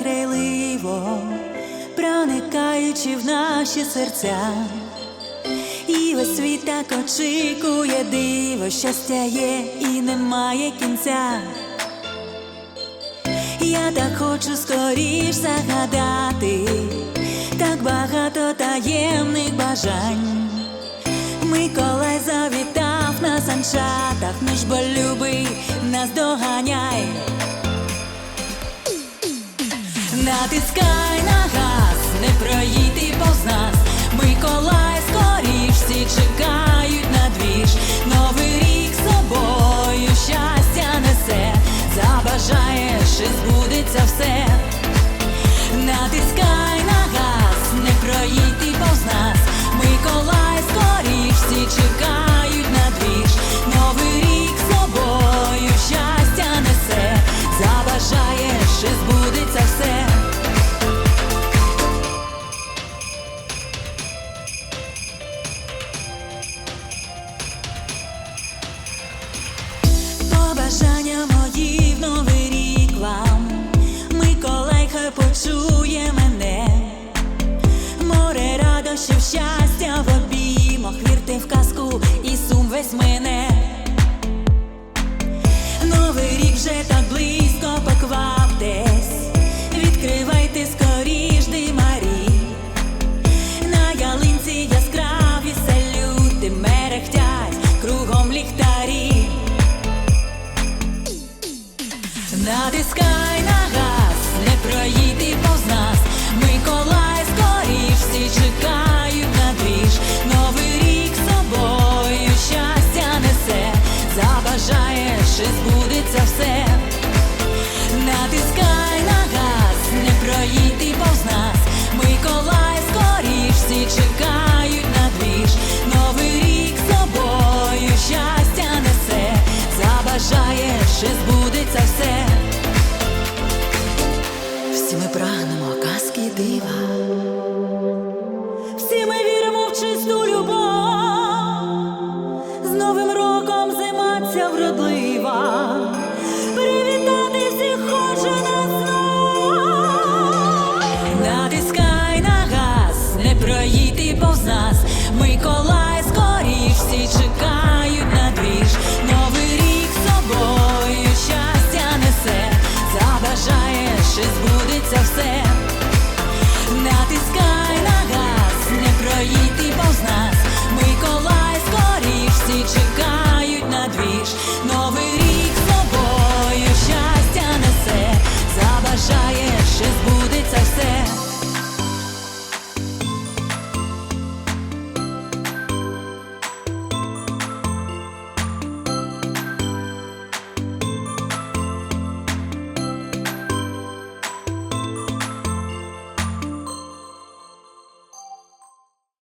грайливо, проникаючи в наші серця. І весь світ так очікує диво, щастя є і немає кінця. Я так хочу скоріш загадати, так багато таємних бажань. Миколай завітав на санчатах, ж бо любий нас доганяй. Натискай на газ, не проїти повз нас. Миколай скоріш всі чекають на двіж. Новий рік собою щастя несе. Забажаєш і збудеться все. Натискай на газ, не проїти Натискай на газ, не проїти повз нас. Миколай скоріш всі чекають на двіж. Новий рік собою щастя несе. Забажаєш і збудеться все. Натискай на газ, не проїти повз нас. Миколай скоріш чекають на двіж. Новий рік собою щастя несе. Забажаєш і Всі ми віримо в чисту любов, з новим роком зима ця вродлива, привітати всіх хоче нас знов. Натискай на газ, не проїти повз нас. Ми